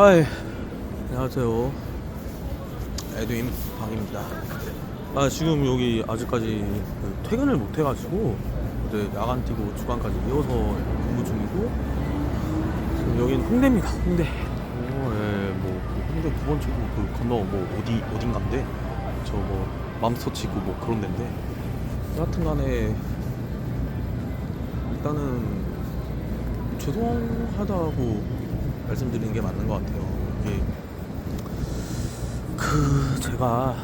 하이 안녕하세요. 에드윈 방입니다. 아 지금 여기 아직까지 그 퇴근을 못 해가지고 어제 야간 뛰고 주간까지 이어서 근무 중이고 지금 여기는 홍대입니다 홍대. 어, 예, 뭐, 그 홍대 9번 출구 그 건너 뭐 어디 어딘가인데? 저뭐 맘스터치고 뭐 그런 데인데. 여하튼간에 일단은 죄송하다고 말씀드리는 게 맞는 것 같아요. 이게 그 제가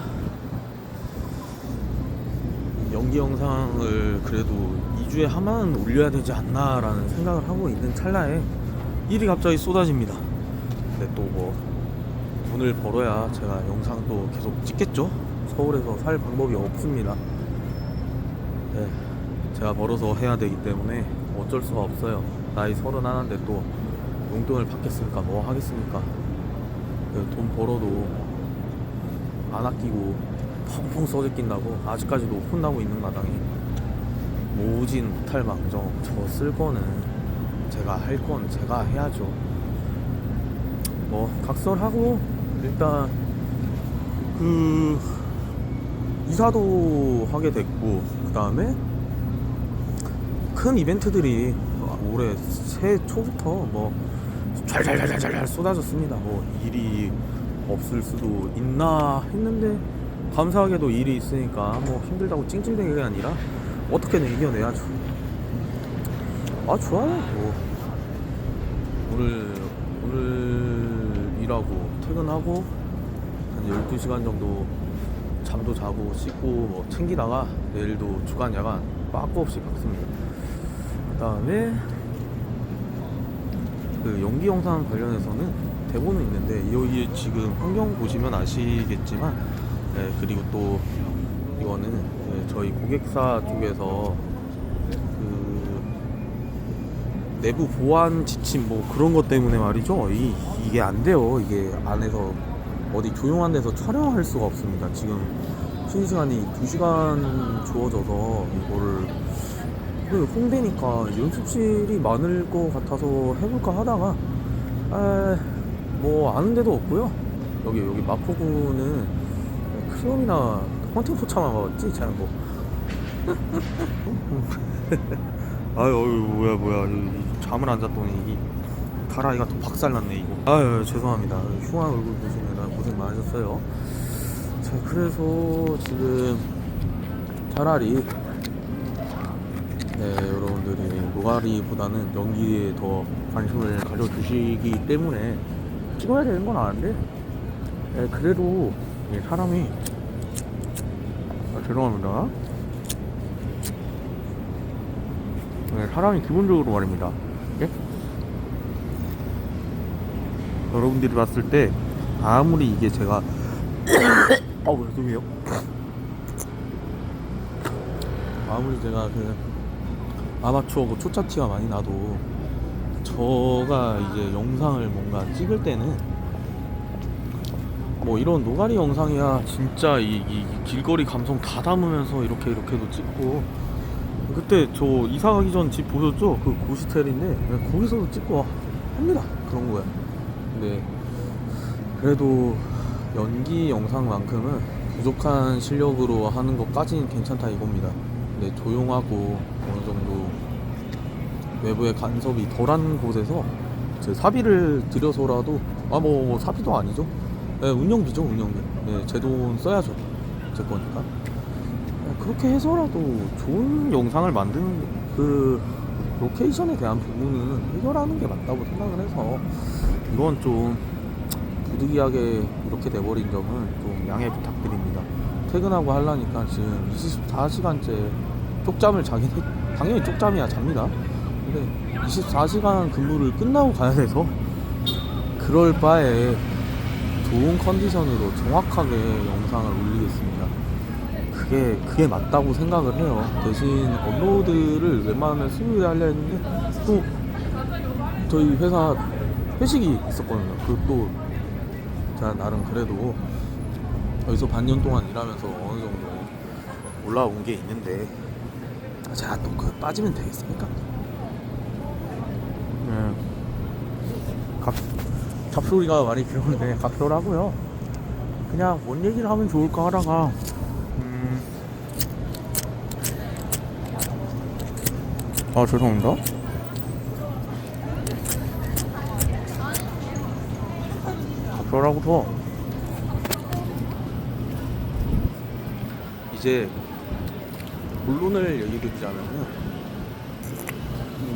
연기 영상을 그래도 2주에 하나는 올려야 되지 않나라는 생각을 하고 있는 찰나에 일이 갑자기 쏟아집니다. 근데 또 뭐 돈을 벌어야 제가 영상도 계속 찍겠죠. 서울에서 살 방법이 없습니다. 네, 제가 벌어서 해야 되기 때문에 어쩔 수가 없어요. 나이 서른 하나인데 또 용돈을 받겠습니까? 뭐 하겠습니까? 그돈 벌어도 안 아끼고 펑펑 써제낀다고 아직까지도 혼나고 있는 마당에 모진 못할 망정 저 쓸 거는 제가 할 건 제가 해야죠. 뭐 각설하고 일단 그 이사도 하게 됐고 그 다음에 큰 이벤트들이 올해 새해 초부터 뭐 잘잘잘잘잘 쏟아졌습니다. 뭐 일이 없을 수도 있나 했는데 감사하게도 일이 있으니까 뭐 힘들다고 찡찡대기가 아니라 어떻게든 이겨내야죠. 아 좋아요. 뭐 오늘 오늘 일하고 퇴근하고 한 12시간 정도 잠도 자고 씻고 뭐 챙기다가 내일도 주간 야간 빠꾸 없이 박습니다. 그다음에 그 연기 영상 관련해서는 대본은 있는데 여기 지금 환경 보시면 아시겠지만 네, 그리고 또 이거는 네, 저희 고객사 쪽에서 그 내부 보안 지침 뭐 그런 것 때문에 말이죠. 이, 이게 안 돼요. 이게 안에서 어디 조용한 데서 촬영할 수가 없습니다. 지금 쉬는 시간이 2시간 주어져서 이거를 그 홍대니까 연습실이 많을 것 같아서 해볼까 하다가 아, 뭐 아는 데도 없고요. 여기 여기 마포구는 크리움이나 헌팅 포 차만 가봤지 잘뭐. 아유 뭐야 뭐야. 이 잠을 안 잤더니 이 가라이가 또 박살났네 이거. 아유 죄송합니다. 흉한 얼굴 보시느라 고생 많으셨어요. 자 그래서 지금 차라리 네, 여러분들이 노가리보다는 연기에 더 관심을 가져주시기 때문에 찍어야 되는 건 아는데, 네, 그래도 이 사람이 아, 죄송합니다. 네, 사람이 기본적으로 말입니다. 예? 여러분들이 봤을 때 아무리 이게 제가 어우 죄송해요. 아무리 제가 그 아마추어고 초짜티가 많이 나도 저가 이제 영상을 뭔가 찍을 때는 뭐 이런 노가리 영상이야 진짜 이, 이- 이 길거리 감성 다 담으면서 이렇게 이렇게도 찍고 그때 저 이사 가기 전 집 보셨죠? 그 고시텔인데 거기서도 찍고 합니다. 그런 거야. 근데 그래도 연기 영상만큼은 부족한 실력으로 하는 것까지는 괜찮다 이겁니다. 근데 조용하고 어느 정도 외부의 간섭이 덜한 곳에서 제 사비를 들여서라도 아 뭐 사비도 아니죠. 네, 운영비죠 운영비. 네, 제 돈 써야죠 제 거니까. 네, 그렇게 해서라도 좋은 영상을 만드는 그 로케이션에 대한 부분은 해결하는 게 맞다고 생각을 해서 이건 좀 부득이하게 이렇게 돼버린 점은 좀 양해 부탁드립니다. 퇴근하고 하려니까 지금 24시간째 쪽잠을 자긴 했, 당연히 쪽잠이야 잡니다. 근데 24시간 근무를 끝나고 가야 돼서 그럴 바에 좋은 컨디션으로 정확하게 영상을 올리겠습니다. 그게 그게 맞다고 생각을 해요. 대신 업로드를 웬만하면 수요일에 하려 했는데 또 저희 회사 회식이 있었거든요. 그것도 제가 나름 그래도 여기서 반년 동안 일하면서 어느 정도 올라온 게 있는데 제가 또 그 빠지면 되겠습니까? 네. 각 잡소리가 많이 필요한데 각별하고요. 그냥 뭔 얘기를 하면 좋을까 하다가 음... 아 죄송합니다. 각별하고서 이제 본론을 얘기 드리자면은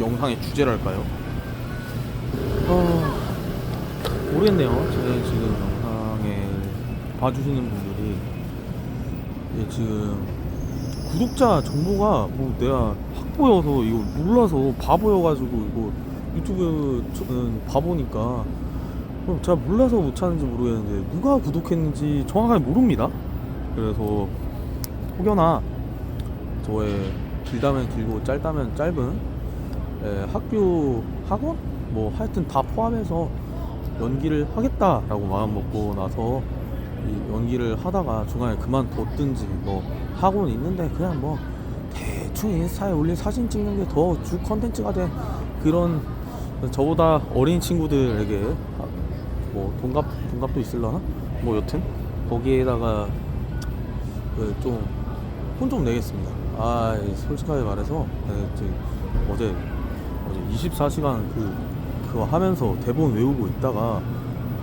영상의 주제랄까요? 어... 모르겠네요. 제 지금 영상에 봐주시는 분들이 이제 지금 구독자 정보가 뭐 내가 확보여서 이거 몰라서 바보여가지고 이거 유튜브는 바보니까 그럼 제가 몰라서 못 찾는지 모르겠는데 누가 구독했는지 정확하게 모릅니다. 그래서 혹여나 저의 길다면 길고 짧다면 짧은 에, 학교 학원 뭐 하여튼 다 포함해서 연기를 하겠다라고 마음 먹고 나서 이 연기를 하다가 중간에 그만뒀든지 뭐 학원 있는데 그냥 뭐 대충 인스타에 올린 사진 찍는 게 더 주 컨텐츠가 된 그런 저보다 어린 친구들에게 아, 뭐 동갑 동갑도 있을라나 뭐 여튼 거기에다가 그좀혼좀 내겠습니다. 아 솔직하게 말해서 네, 어제 어제 24시간 그 그거 하면서 대본 외우고 있다가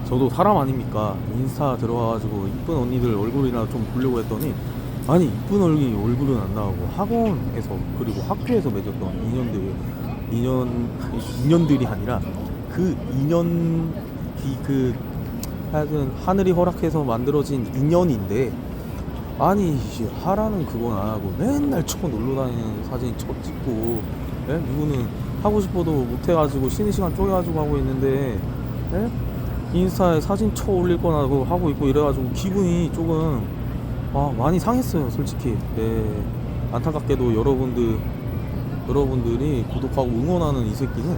저도 사람 아닙니까 인스타 들어가가지고 이쁜 언니들 얼굴이나 좀 보려고 했더니 아니 이쁜 얼굴이 얼굴은 안 나오고 학원에서 그리고 학교에서 맺었던 인연들이 인연 인연들이 아니라 그 인연 그 하여튼 하늘이 허락해서 만들어진 인연인데 아니 하라는 그건 안 하고 맨날 쳐 놀러 다니는 사진 쳐 찍고 예? 이거는 하고 싶어도 못 해가지고 쉬는 시간 쪼개가지고 하고 있는데 예? 인스타에 사진 쳐 올릴 거나 하고 있고 이래가지고 기분이 조금 아, 많이 상했어요 솔직히. 네. 안타깝게도 여러분들 여러분들이 구독하고 응원하는 이 새끼는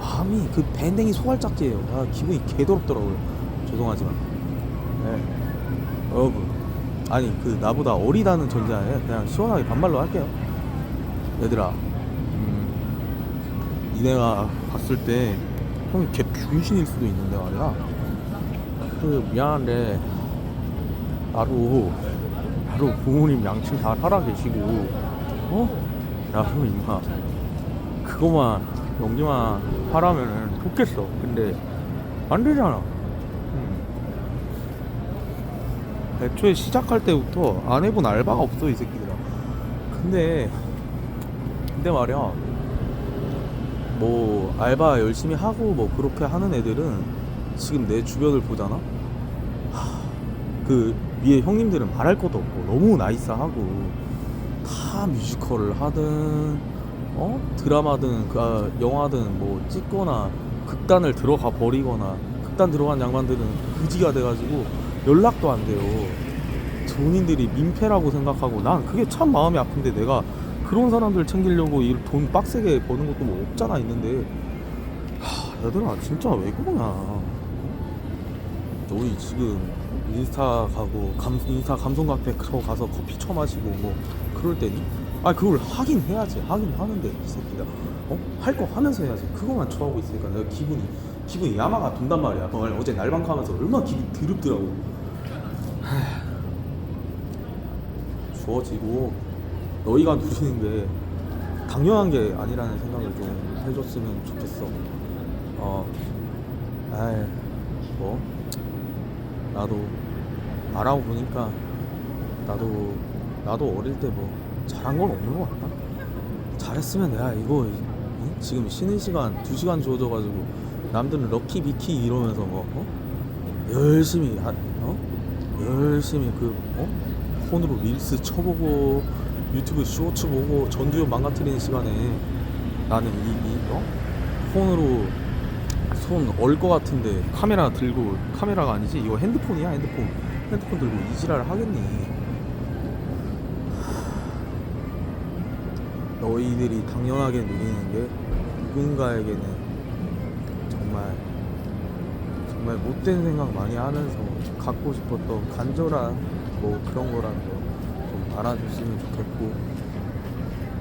마음이 그 밴댕이 소갈짝지예요. 아 기분이 개더럽더라고요. 죄송하지만. 네. 여러분. 아니 그 나보다 어리다는 전제하에 그냥 시원하게 반말로 할게요. 얘들아. 음, 니네가 봤을 때 형이 개 병신일 수도 있는데 말이야. 그 미안한데 나도 나도 부모님 양심 다 살아 계시고 어? 야형 임마 그거만 연기만 하라면은 좋겠어. 근데 안 되잖아. 음. 애초에 시작할 때부터 안 해본 알바가 없어 이 새끼들아. 근데 근데 말이야 뭐 알바 열심히 하고 뭐 그렇게 하는 애들은 지금 내 주변을 보잖아? 하, 그 위에 형님들은 말할 것도 없고 너무 나이스하고 다 뮤지컬을 하든 어? 드라마든 그, 아, 영화든 뭐 찍거나 극단을 들어가 버리거나 극단 들어간 양반들은 그지가 돼가지고 연락도 안 돼요. 본인들이 민폐라고 생각하고 난 그게 참 마음이 아픈데 내가 그런 사람들 챙기려고 이 돈 빡세게 버는 것도 뭐 없잖아 있는데. 하, 얘들아 진짜 왜 그러냐. 너희 지금 인스타 가고 감, 인스타 감성 카페 저 가서 커피 쳐 마시고 뭐 그럴 때니? 아 그걸 하긴 해야지. 하긴 하는데 이 새끼가. 어? 할 거 하면서 해야지. 그거만 좋아하고 있으니까 내가 기분이 기분이 야마가 돈단 말이야. 어, 어제 날방 가면서 얼마나 기분이 드럽더라고. 주어지고 너희가 누리는 게 당연한 게 아니라는 생각을 좀 해줬으면 좋겠어. 어, 아이, 뭐, 나도 말하고 보니까 나도 나도 어릴 때 뭐 잘한 건 없는 것 같다. 잘했으면 내가 이거 이- 지금 쉬는 시간 2 시간 주어져가지고 남들은 럭키 비키 이러면서 뭐 어? 열심히 하, 어? 열심히 그 어? 폰으로 릴스 쳐보고 유튜브 쇼츠 보고 전두엽 망가뜨리는 시간에 나는 이, 이 어? 폰으로 손얼것 같은데 카메라 들고 카메라가 아니지? 이거 핸드폰이야 핸드폰. 핸드폰 들고 이 지랄 하겠니? 너희들이 당연하게 누리는 게 누군가에게는 정말 정말 못된 생각 많이 하면서 갖고 싶었던 간절한 뭐 그런 거라는 거. 좀 알아줬으면 좋겠고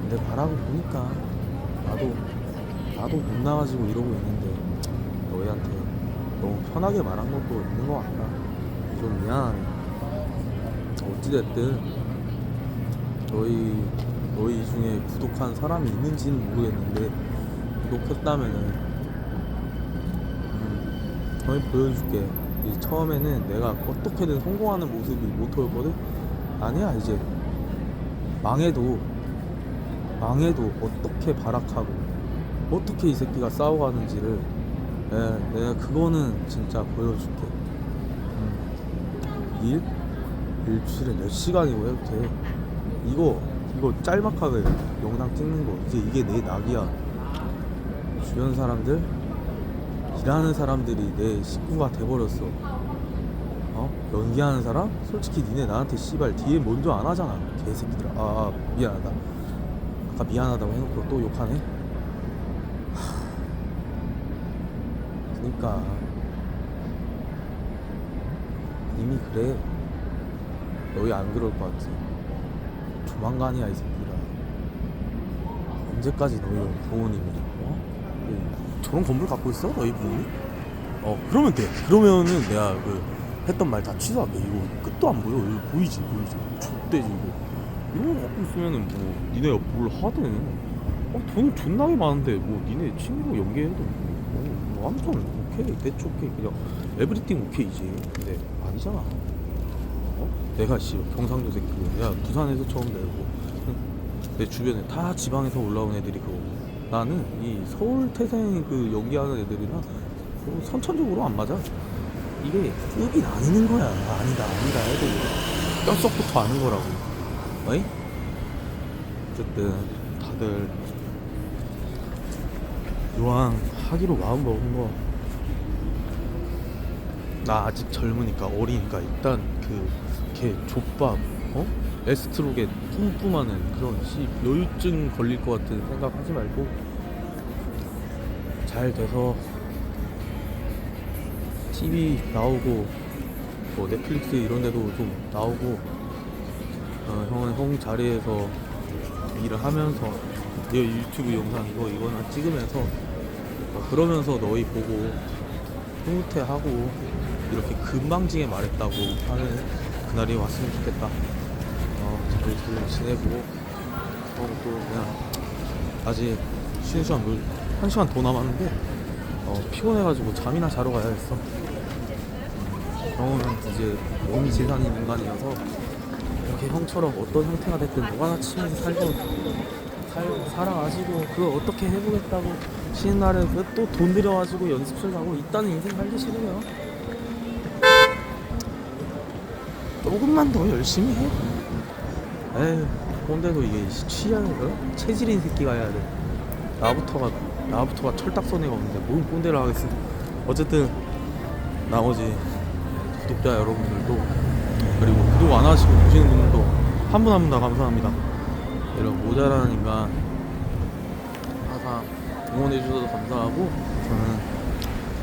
근데 말하고 보니까 나도 나도 못 나가지고 이러고 있는데 너희한테 너무 편하게 말한 것도 있는 것 같다. 좀 미안하네. 어찌됐든 너희 너희 중에 구독한 사람이 있는지는 모르겠는데 구독했다면은 음, 형이 보여줄게. 이 처음에는 내가 어떻게든 성공하는 모습이 모토였거든. 아니야 이제 망해도 망해도 어떻게 발악하고 어떻게 이 새끼가 싸워가는지를 예, 내가 그거는 진짜 보여줄게. 음, 일 일주일에 몇 시간이고 해도 돼. 이거 이거 짤막하게 영상 찍는 거 이제 이게 내 낙이야. 주변 사람들 일하는 사람들이 내 식구가 돼버렸어. 어? 연기하는 사람? 솔직히 니네 나한테 씨발 뒤에 먼저 안 하잖아. 개새끼들아. 아, 아 미안하다. 아까 미안하다고 해놓고 또 욕하네. 하... 그니까 이미 그래. 너희 안 그럴 것 같지. 조만간이야 이 새끼라. 언제까지 너희 부모님이 어? 그 저런 건물 갖고 있어? 너희 부모님? 어 그러면 돼. 그러면은 내가 그 했던 말 다 취소할게. 이거 끝도 안 보여. 이거 보이지 보이지. 족대지 이거. 이런 거 갖고 있으면은 뭐 니네가 뭘 하든. 어 돈이 존나게 많은데 뭐 니네 친구로 연계해도 뭐, 뭐 아무튼 오케이 대충 오케이 그냥 에브리띵 오케이지. 근데 아니잖아. 어? 내가 씨 경상도 새끼고 야 부산에서 처음 내고 내 주변에 다 지방에서 올라온 애들이 그거고 나는 이 서울 태생 그 연기하는 애들이랑 뭐 선천적으로 안 맞아 이게 급이 나뉘는 거야. 아니다 아니다 해도 뼛속부터 아는 거라고. 어이? 어쨌든 다들 이왕 하기로 마음 먹은 거. 나 아직 젊으니까 어리니까 일단 그걔 족밥 어? 에스트로게 뿜뿜하는 그런 씨 여유증 걸릴 것 같은 생각하지 말고 잘 돼서 TV 나오고 뭐 넷플릭스 이런 데도 좀 나오고 어, 형은 형 자리에서 일을 하면서 내 유튜브 영상 이거 이거 나 찍으면서 어, 그러면서 너희 보고 흐뭇해하고 이렇게 금방지게 말했다고 하는 그날이 왔으면 좋겠다. 어, 잘 지내고 어, 또 그냥 아직 쉬는 시간 물, 한 시간 더 남았는데 어, 피곤해가지고 잠이나 자러 가야겠어. 음, 형은 이제 몸이 재산인 인간이어서 이렇게 형처럼 어떤 형태가 됐든 뭐가 치면서 살고 살, 살아가지고 그걸 어떻게 해보겠다고 쉬는 날에 또 돈 들여가지고 연습실 가고 있다는 인생 살기 싫으면 조금만 더 열심히 해. 에휴, 꼰대도 이게 취향, 어? 체질인 새끼가 해야 돼. 나부터가, 나부터가 철딱서니가 없는데, 뭔 꼰대를 하겠어. 어쨌든, 나머지 구독자 여러분들도, 그리고 구독 안 하시고 보시는 분들도, 한 분 한 분 다 감사합니다. 이런 모자라는 인간, 항상 응원해 주셔서 감사하고, 저는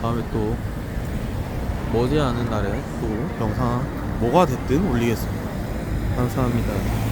다음에 또, 머지않은 날에 또 영상 뭐가 됐든 올리겠습니다. 감사합니다.